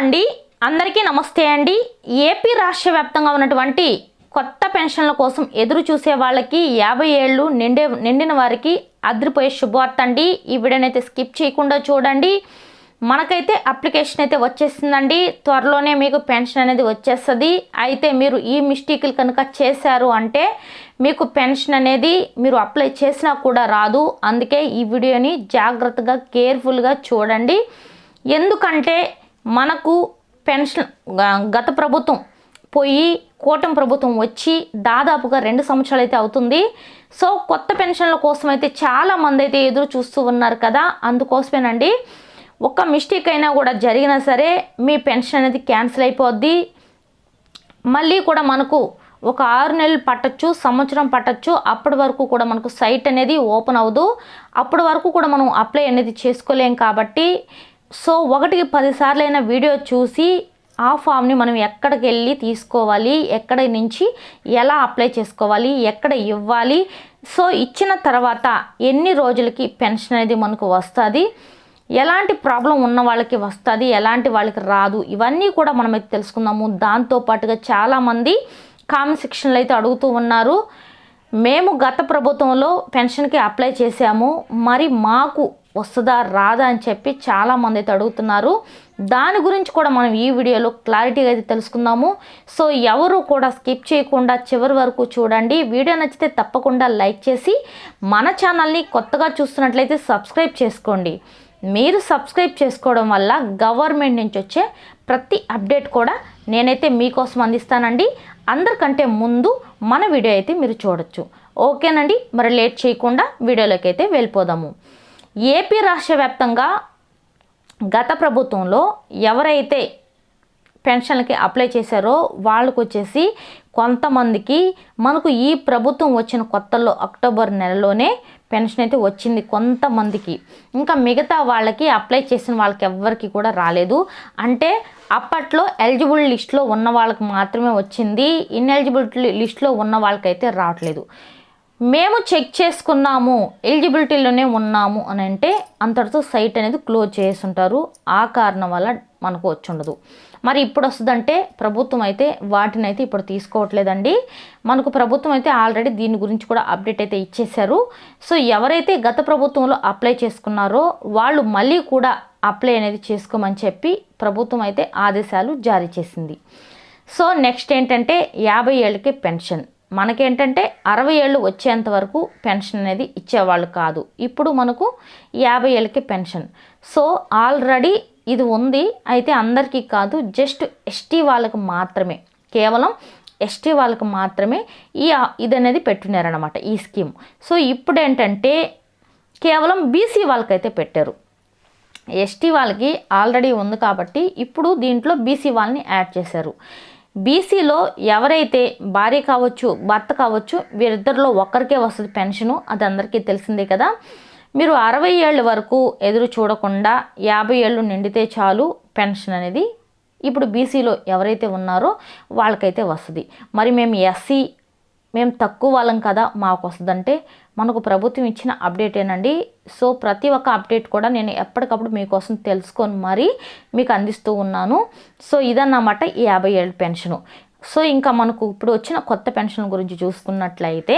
అండి. అందరికీ నమస్తే అండి. ఏపీ రాష్ట్ర వ్యాప్తంగా ఉన్నటువంటి కొత్త పెన్షన్ల కోసం ఎదురు చూసే వాళ్ళకి యాభై ఏళ్ళు నిండే నిండిన వారికి అదిరిపోయే శుభవార్త అండి. ఈ వీడియోనైతే స్కిప్ చేయకుండా చూడండి. మనకైతే అప్లికేషన్ అయితే వచ్చేసిందండి. త్వరలోనే మీకు పెన్షన్ అనేది వచ్చేస్తుంది. అయితే మీరు ఈ మిస్టేక్లు కనుక చేశారు అంటే మీకు పెన్షన్ అనేది మీరు అప్లై చేసినా కూడా రాదు. అందుకే ఈ వీడియోని జాగ్రత్తగా కేర్ఫుల్గా చూడండి. ఎందుకంటే మనకు పెన్షన్ గత ప్రభుత్వం పోయి కూటమి ప్రభుత్వం వచ్చి దాదాపుగా రెండు సంవత్సరాలు అయితే అవుతుంది. సో కొత్త పెన్షన్ల కోసం అయితే చాలామంది అయితే ఎదురు చూస్తూ ఉన్నారు కదా. అందుకోసమేనండి ఒక్క మిస్టేక్ అయినా కూడా జరిగినా సరే మీ పెన్షన్ అనేది క్యాన్సిల్ అయిపోద్ది. మళ్ళీ కూడా మనకు ఒక ఆరు నెలలు పట్టచ్చు సంవత్సరం పట్టచ్చు. అప్పటి వరకు కూడా మనకు సైట్ అనేది ఓపెన్ అవ్వదు. అప్పటి వరకు కూడా మనం అప్లై అనేది చేసుకోలేం కాబట్టి సో ఒకటికి పదిసార్లు వీడియో చూసి ఆ ఫామ్ని మనం ఎక్కడికి వెళ్ళి తీసుకోవాలి ఎక్కడి నుంచి ఎలా అప్లై చేసుకోవాలి ఎక్కడ ఇవ్వాలి. సో ఇచ్చిన తర్వాత ఎన్ని రోజులకి పెన్షన్ అనేది మనకు వస్తుంది ఎలాంటి ప్రాబ్లం ఉన్న వాళ్ళకి వస్తుంది ఎలాంటి వాళ్ళకి రాదు ఇవన్నీ కూడా మనం అయితే తెలుసుకుందాము దాంతోపాటుగా చాలామంది కామెంట్ సెక్షన్లో అయితే అడుగుతూ ఉన్నారు. మేము గత ప్రభుత్వంలో పెన్షన్కి అప్లై చేశాము. మరి మాకు వస్తుందా రాదా అని చెప్పి చాలామంది అయితే అడుగుతున్నారు. దాని గురించి కూడా మనం ఈ వీడియోలో క్లారిటీగా అయితే తెలుసుకుందాము. సో ఎవరు కూడా స్కిప్ చేయకుండా చివరి వరకు చూడండి. వీడియో నచ్చితే తప్పకుండా లైక్ చేసి మన ఛానల్ని కొత్తగా చూస్తున్నట్లయితే సబ్స్క్రైబ్ చేసుకోండి. మీరు సబ్స్క్రైబ్ చేసుకోవడం వల్ల గవర్నమెంట్ నుంచి వచ్చే ప్రతి అప్డేట్ కూడా నేనైతే మీకోసం అందిస్తానండి. అందరికంటే ముందు మన వీడియో అయితే మీరు చూడొచ్చు. ఓకేనండి? మరి లేట్ చేయకుండా వీడియోలోకి అయితే వెళ్ళిపోదాము. ఏపీ రాష్ట్ర వ్యాప్తంగా గత ప్రభుత్వంలో ఎవరైతే పెన్షన్లకి అప్లై చేశారో వాళ్ళకు వచ్చేసి కొంతమందికి మనకు ఈ ప్రభుత్వం వచ్చిన కొత్తలో అక్టోబర్ నెలలోనే పెన్షన్ అయితే వచ్చింది కొంతమందికి. ఇంకా మిగతా వాళ్ళకి అప్లై చేసిన వాళ్ళకి ఎవ్వరికి కూడా రాలేదు. అంటే అప్పట్లో ఎలిజిబుల్ లిస్ట్లో ఉన్న వాళ్ళకి మాత్రమే వచ్చింది. ఇన్ఎలిజిబిలిటీ లిస్ట్లో ఉన్న వాళ్ళకైతే రావట్లేదు. మేము చెక్ చేసుకున్నాము ఎలిజిబిలిటీలోనే ఉన్నాము అని అంటే అంతటితో సైట్ అనేది క్లోజ్ చేసి ఉంటారు ఆ కారణం వల్ల మనకు వచ్చుండదు. మరి ఇప్పుడు వస్తుందంటే ప్రభుత్వం అయితే వాటిని అయితే ఇప్పుడు తీసుకోవట్లేదండి. మనకు ప్రభుత్వం అయితే ఆల్రెడీ దీని గురించి కూడా అప్డేట్ అయితే ఇచ్చేశారు. సో ఎవరైతే గత ప్రభుత్వంలో అప్లై చేసుకున్నారో వాళ్ళు మళ్ళీ కూడా అప్లై అనేది చేసుకోమని చెప్పి ప్రభుత్వం అయితే ఆదేశాలు జారీ చేసింది. సో నెక్స్ట్ ఏంటంటే యాభై ఏళ్ళకి పెన్షన్. మనకేంటంటే అరవై ఏళ్ళు వచ్చేంత వరకు పెన్షన్ అనేది ఇచ్చేవాళ్ళు కాదు. ఇప్పుడు మనకు యాభై ఏళ్ళకి పెన్షన్. సో ఆల్రెడీ ఇది ఉంది. అయితే అందరికీ కాదు జస్ట్ ఎస్టీ వాళ్ళకి మాత్రమే. కేవలం ఎస్టీ వాళ్ళకి మాత్రమే ఈ ఇది అనేది పెట్టున్నారనమాట ఈ స్కీమ్. సో ఇప్పుడు ఏంటంటే కేవలం బీసీ వాళ్ళకైతే పెట్టారు. ఎస్టీ వాళ్ళకి ఆల్రెడీ ఉంది కాబట్టి ఇప్పుడు దీంట్లో బీసీ వాళ్ళని యాడ్ చేశారు. బీసీలో ఎవరైతే భార్య కావచ్చు భర్త కావచ్చు వీరిద్దరిలో ఒక్కరికే వస్తుంది పెన్షను అది అందరికీ తెలిసిందే కదా. మీరు అరవై ఏళ్ళ వరకు ఎదురు చూడకుండా యాభై ఏళ్ళు నిండితే చాలు పెన్షన్ అనేది. ఇప్పుడు బీసీలో ఎవరైతే ఉన్నారో వాళ్ళకైతే వస్తుంది. మరి మేము ఎస్సీ మేము తక్కువ వాళ్ళం కదా మాకు వస్తుందంటే మనకు ప్రభుత్వం ఇచ్చిన అప్డేటేనండి సో ప్రతి ఒక్క అప్డేట్ కూడా నేను ఎప్పటికప్పుడు మీకోసం తెలుసుకొని మరీ మీకు అందిస్తూ ఉన్నాను. సో ఇదన్నమాట ఈ యాభై ఏళ్ళ పెన్షను. సో ఇంకా మనకు ఇప్పుడు వచ్చిన కొత్త పెన్షన్ గురించి చూసుకున్నట్లయితే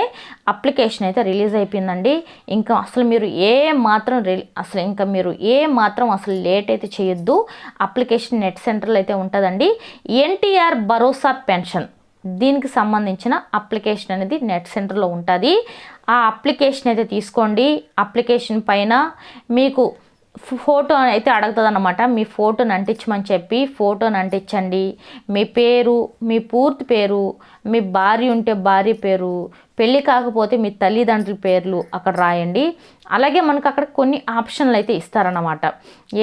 అప్లికేషన్ అయితే రిలీజ్ అయిపోయిందండి. ఇంకా అసలు మీరు ఏ మాత్రం అసలు ఇంకా మీరు ఏ మాత్రం అసలు లేట్ అయితే చేయొద్దు. అప్లికేషన్ నెట్ సెంటర్లో అయితే ఉంటుందండి. ఎన్టీఆర్ భరోసా పెన్షన్. దీనికి సంబంధించిన అప్లికేషన్ అనేది నెట్ సెంటర్లో ఉంటుంది. ఆ అప్లికేషన్ అయితే తీసుకోండి. అప్లికేషన్ పైన మీకు ఫోటో అయితే అడుగుతుంది అనమాట మీ ఫోటోని అంటించమని చెప్పి ఫోటోని అంటించండి మీ పేరు మీ పూర్తి పేరు మీ భార్య ఉంటే భార్య పేరు పెళ్ళి కాకపోతే మీ తల్లిదండ్రుల పేర్లు అక్కడ రాయండి. అలాగే మనకు అక్కడ కొన్ని ఆప్షన్లు అయితే ఇస్తారన్నమాట.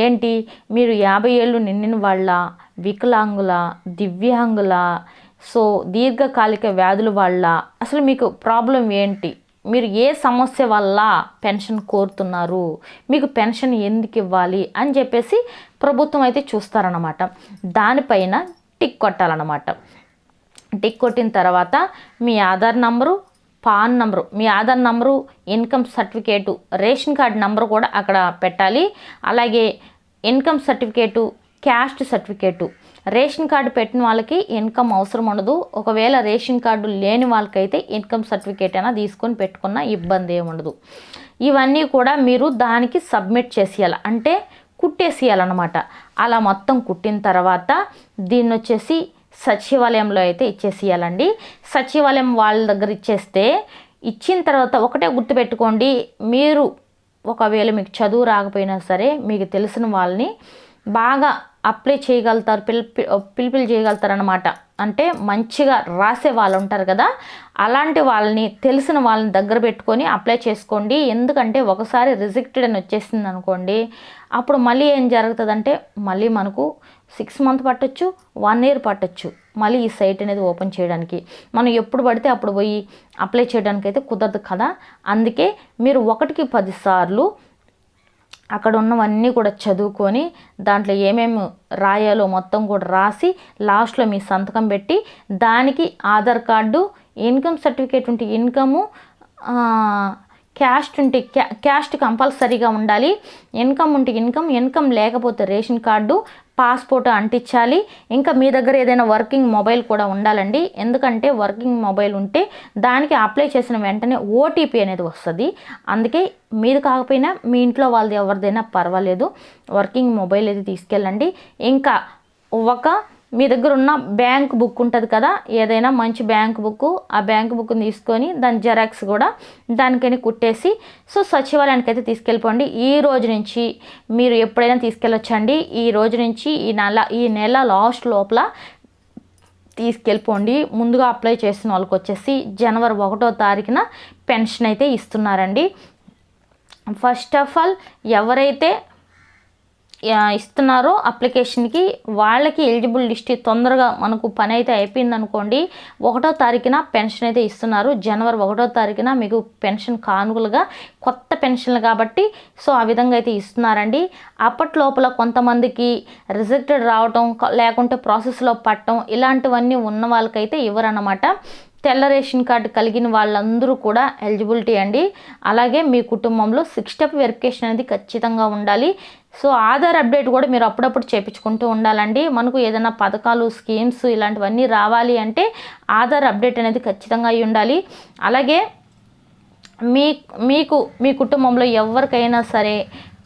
ఏంటి? మీరు యాభై ఏళ్ళు నిండిన వాళ్ళ వికలాంగుల దివ్యాంగుల సో దీర్ఘకాలిక వ్యాధుల వల్ల అసలు మీకు ప్రాబ్లం ఏంటి? మీరు ఏ సమస్య వల్ల పెన్షన్ కోరుతున్నారు? మీకు పెన్షన్ ఎందుకు ఇవ్వాలి? అని చెప్పేసి ప్రభుత్వం అయితే చూస్తారనమాట దానిపైన టిక్ కొట్టాలన్నమాట. టిక్ కొట్టిన తర్వాత మీ ఆధార్ నంబరు పాన్ నంబరు మీ Aadhaar number income certificate ration card number కూడా అక్కడ పెట్టాలి. అలాగే income certificate caste certificate ration card పెట్టిన వాళ్ళకి ఇన్కమ్ అవసరం ఉండదు. ఒకవేళ రేషన్ కార్డు లేని వాళ్ళకైతే ఇన్కమ్ సర్టిఫికేట్ అయినా తీసుకొని పెట్టుకున్న ఇబ్బంది ఏమి ఉండదు. ఇవన్నీ కూడా మీరు దానికి సబ్మిట్ చేసేయాలి. అంటే కుట్టేసేయాలన్నమాట. అలా మొత్తం కుట్టిన తర్వాత దీన్ని వచ్చేసి సచివాలయంలో అయితే ఇచ్చేసేయాలండి. సచివాలయం వాళ్ళ దగ్గర ఇచ్చేస్తే ఇచ్చిన తర్వాత ఒకటే గుర్తుపెట్టుకోండి. మీరు ఒకవేళ మీకు చదువు రాకపోయినా సరే మీకు తెలిసిన వాళ్ళని బాగా అప్లై చేయగలుగుతారు పిల్ పిలుపులు చేయగలుగుతారనమాట అంటే మంచిగా రాసే వాళ్ళు ఉంటారు కదా అలాంటి వాళ్ళని తెలిసిన వాళ్ళని దగ్గర పెట్టుకొని అప్లై చేసుకోండి. ఎందుకంటే ఒకసారి రిజెక్టెడ్ అని వచ్చేసింది అనుకోండి అప్పుడు మళ్ళీ ఏం జరుగుతుందంటే మళ్ళీ మనకు సిక్స్ మంత్ పట్టొచ్చు వన్ ఇయర్ పట్టొచ్చు మళ్ళీ ఈ సైట్ అనేది ఓపెన్ చేయడానికి. మనం ఎప్పుడు పడితే అప్పుడు పోయి అప్లై చేయడానికి అయితే కుదరదు కదా. అందుకే మీరు ఒకటికి పదిసార్లు అక్కడ ఉన్నవన్నీ కూడా చదువుకొని దాంట్లో ఏమేమి రాయాలో మొత్తం కూడా రాసి లాస్ట్లో మీ సంతకం పెట్టి దానికి ఆధార్ కార్డు ఇన్కమ్ సర్టిఫికేట్ ఉంటే ఇన్కము క్యాస్ట్ ఉంటే క్యా క్యాస్ట్ కంపల్సరీగా ఉండాలి. ఇన్కమ్ ఉంటే ఇన్కమ్ ఇన్కమ్ లేకపోతే రేషన్ కార్డు పాస్పోర్ట్ అంటించాలి. ఇంకా మీ దగ్గర ఏదైనా వర్కింగ్ మొబైల్ కూడా ఉండాలండి. ఎందుకంటే వర్కింగ్ మొబైల్ ఉంటే దానికి అప్లై చేసిన వెంటనే ఓటీపీ అనేది వస్తుంది. అందుకే మీది కాకపోయినా మీ ఇంట్లో వాళ్ళది ఎవరిదైనా పర్వాలేదు. వర్కింగ్ మొబైల్ అయితే తీసుకెళ్ళండి. ఇంకా ఒక మీ దగ్గర ఉన్న బ్యాంక్ బుక్ ఉంటుంది కదా ఏదైనా మంచి బ్యాంక్ బుక్ ఆ బ్యాంక్ బుక్ని తీసుకొని దాని జెరాక్స్ కూడా దానికని కుట్టేసి సో సచివాలయానికి అయితే తీసుకెళ్ళిపోండి. ఈ రోజు నుంచి మీరు ఎప్పుడైనా తీసుకెళ్ళొచ్చండి. ఈ రోజు నుంచి ఈ నెల ఈ నెల లాస్ట్ లోపల తీసుకెళ్ళిపోండి. ముందుగా అప్లై చేసిన వాళ్ళకి వచ్చేసి జనవరి ఒకటో తారీఖున పెన్షన్ అయితే ఇస్తున్నారండి. ఫస్ట్ ఆఫ్ ఆల్ ఎవరైతే ఇస్తున్నారో అప్లికేషన్కి వాళ్ళకి ఎలిజిబుల్ లిస్ట్ తొందరగా మనకు పని అయితే అయిపోయింది అనుకోండి ఒకటో తారీఖున పెన్షన్ అయితే ఇస్తున్నారు. జనవరి ఒకటో తారీఖున మీకు పెన్షన్ కానుకలుగా కొత్త పెన్షన్లు కాబట్టి సో ఆ విధంగా అయితే ఇస్తున్నారండి. అప్పటి లోపల కొంతమందికి రిజెక్టెడ్ రావటం లేకుంటే ప్రాసెస్లో పట్టడం ఇలాంటివన్నీ ఉన్న వాళ్ళకైతే ఇవ్వరన్నమాట. తెల్ల రేషన్ కార్డు కలిగిన వాళ్ళందరూ కూడా ఎలిజిబిలిటీ అండి. అలాగే మీ కుటుంబంలో సిక్స్ స్టెప్ వెరిఫికేషన్ అనేది ఖచ్చితంగా ఉండాలి. సో ఆధార్ అప్డేట్ కూడా మీరు అప్పుడప్పుడు చేపించుకుంటూ ఉండాలండి. మనకు ఏదైనా పథకాలు స్కీమ్స్ ఇలాంటివన్నీ రావాలి అంటే ఆధార్ అప్డేట్ అనేది ఖచ్చితంగా అయి ఉండాలి. అలాగే మీ మీకు మీ కుటుంబంలో ఎవరికైనా సరే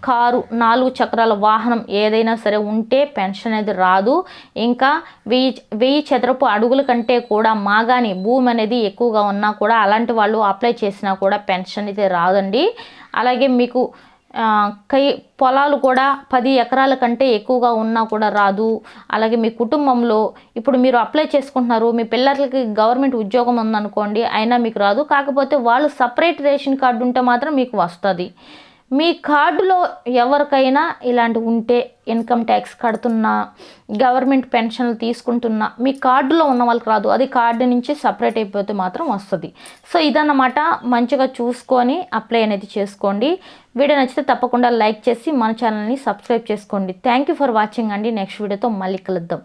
కారు నాలుగు చక్రాల వాహనం ఏదైనా సరే ఉంటే పెన్షన్ అనేది రాదు. ఇంకా వెయ్యి వెయ్యి చదరపు అడుగుల కంటే కూడా మాగాని భూమి అనేది ఎక్కువగా ఉన్నా కూడా అలాంటి వాళ్ళు అప్లై చేసినా కూడా పెన్షన్ అయితే రాదండి. అలాగే మీకు కై పొలాలు కూడా పది ఎకరాల కంటే ఎక్కువగా ఉన్నా కూడా రాదు. అలాగే మీ కుటుంబంలో ఇప్పుడు మీరు అప్లై చేసుకుంటున్నారు మీ పిల్లలకి గవర్నమెంట్ ఉద్యోగం ఉందనుకోండి అయినా మీకు రాదు. కాకపోతే వాళ్ళు సపరేట్ రేషన్ కార్డు ఉంటే మాత్రం మీకు వస్తుంది. మీ కార్డులో ఎవరికైనా ఇలాంటి ఉంటే ఇన్కమ్ ట్యాక్స్ కడుతున్నా గవర్నమెంట్ పెన్షన్లు తీసుకుంటున్నా మీ కార్డులో ఉన్న వాళ్ళకి రాదు. అది కార్డు నుంచి సపరేట్ అయిపోతే మాత్రం వస్తుంది. సో ఇదన్నమాట. మంచిగా చూసుకొని అప్లై అనేది చేసుకోండి. వీడియో నచ్చితే తప్పకుండా లైక్ చేసి మన ఛానల్ని సబ్స్క్రైబ్ చేసుకోండి. థ్యాంక్ యూ ఫర్ వాచింగ్ అండి. నెక్స్ట్ వీడియోతో మళ్ళీ కలుద్దాం.